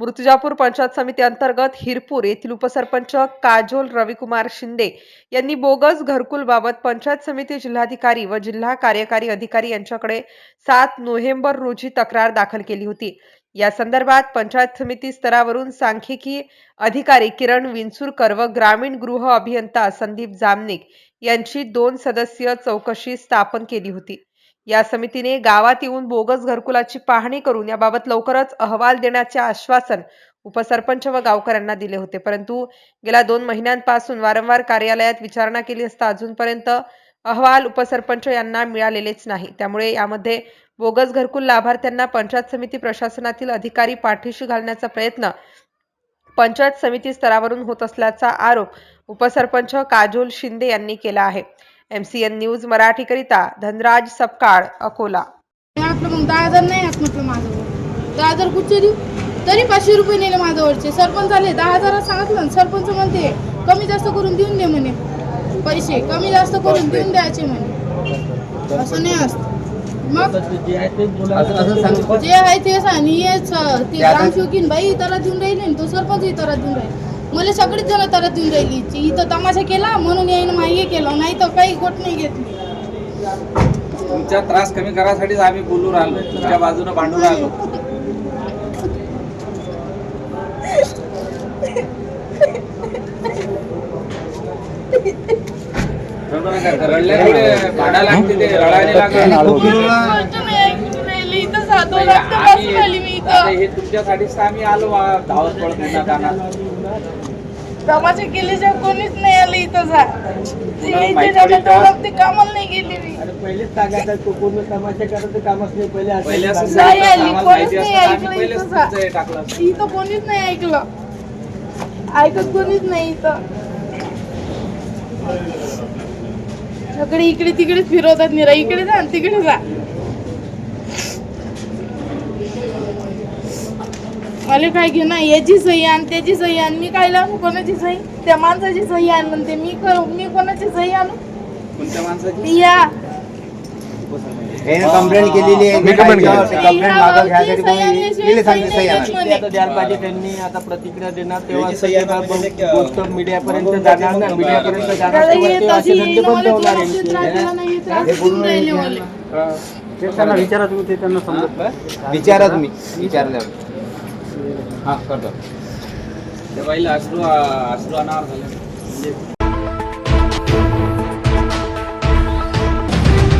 मूर्तिजापूर पंचायत समिती अंतर्गत हिरपूर येथील उपसरपंच काजोल रविकुमार शिंदे यांनी बोगस घरकुलबाबत पंचायत समिती जिल्हाधिकारी व जिल्हा कार्यकारी अधिकारी यांच्याकडे सात नोव्हेंबर रोजी तक्रार दाखल केली होती. या संदर्भात पंचायत समिती स्तरावरून सांख्यिकी अधिकारी किरण विंचुरकर व ग्रामीण गृह अभियंता संदीप जामनिक यांची दोन सदस्यीय चौकशी स्थापन केली होती. या समितीने गावात येऊन बोगस घरकुलाची पाहणी करून याबाबत लवकरच अहवाल देण्याचे आश्वासन उपसरपंच व गावकऱ्यांना दिले होते. परंतु गेल्या दोन महिन्यांपासून वारंवार कार्यालयात विचारणा केली असता अजूनपर्यंत अहवाल उपसरपंच यांना मिळालेलेच नाही. त्यामुळे यामध्ये बोगस घरकुल लाभार्थ्यांना पंचायत समिती प्रशासनातील अधिकारी पाठीशी घालण्याचा प्रयत्न पंचायत समिती स्तरावरून होत असल्याचा आरोप उपसरपंच काजोल शिंदे यांनी केला आहे. एमसीएन न्यूज मराठीकरिता धनराज सपकाळ अकोला. म्हटलं मग दहा हजार नाही आहेत म्हटलं माझं. दहा हजार कुठचे देऊ? तरी पाचशे रुपये नेले माझ्यावरचे. सरपंच आले दहा हजारात सांगितलं ना सरपंच म्हणते कमी जास्त करून देऊन दे म्हणे. पैसे कमी जास्त करून देऊन द्यायचे म्हणे. असं नाही असतं. मग? जे आहे ते सांग आणि हेच ते रामशोकीन बाई इतरात देऊन राहिले तो सरपंच इतरात देऊन राहिले. मला सगळीच जण त्याला देऊन राहिली इथं तमाशा केला म्हणून यायनं मागे केलं. नाही तर काही गोट नाही घेतली. तुमचा त्रास कमी करायसाठीच आम्ही बोलू राहिलो तुमच्या बाजूने भांडू राहिलो रडल्यामुळे भांडा लागते ते रडायला लागले. हे तुमच्यासाठीच आम्ही आलो आ, धावत पडत नाही तमाशा केल्याशिवाय कोणीच नाही आलं इथं जा. ते कामाला नाही गेली मी. पहिलेच सांगायचं तो पूर्ण तमाशा करायचं कामच नाही पहिले असं पहिले असं नाही सांगितलं असतं, आली, कोणीच नाही ऐकलं इथं जा. इथं कोणीच नाही ऐकलं. ऐकत कोणीच नाही इथं. सगळे इकडे तिकडे फिरवतात निरा. इकडे जा आणि तिकडे जा. मला काय घेणं याची सही आण त्याची सही आण. मी काय लावू? कोणाची सही? त्या माणसाची सही आण म्हणते. मी कर- मी कोणाची सही आणू? कोणत्या माणसाची? ती या कंप्लेंट केलेली आहे. मी complaint केली. कंप्लेंट मागं घ्यायसाठी कोणी सांगते सही. आता द्यायला पाहिजे त्यांनी आता प्रतिक्रिया देणार तेव्हा सगळे गोष्ट मीडियापर्यंत जाणार ना. मीडियापर्यंत जाणार. त्याला तेव्हा येत ते असे अशी धंदे बंद मला होणार कोणाची यांचे. त्रास दिला नाही, त्रास देऊन राहिले मला. त्यांना विचारा तुम्ही ते त्यांना समजत. विचारा तुम्ही विचारल्यावर. हा करतो त्या बाईला अश्रू अश्रू अनावर झाले म्हणजे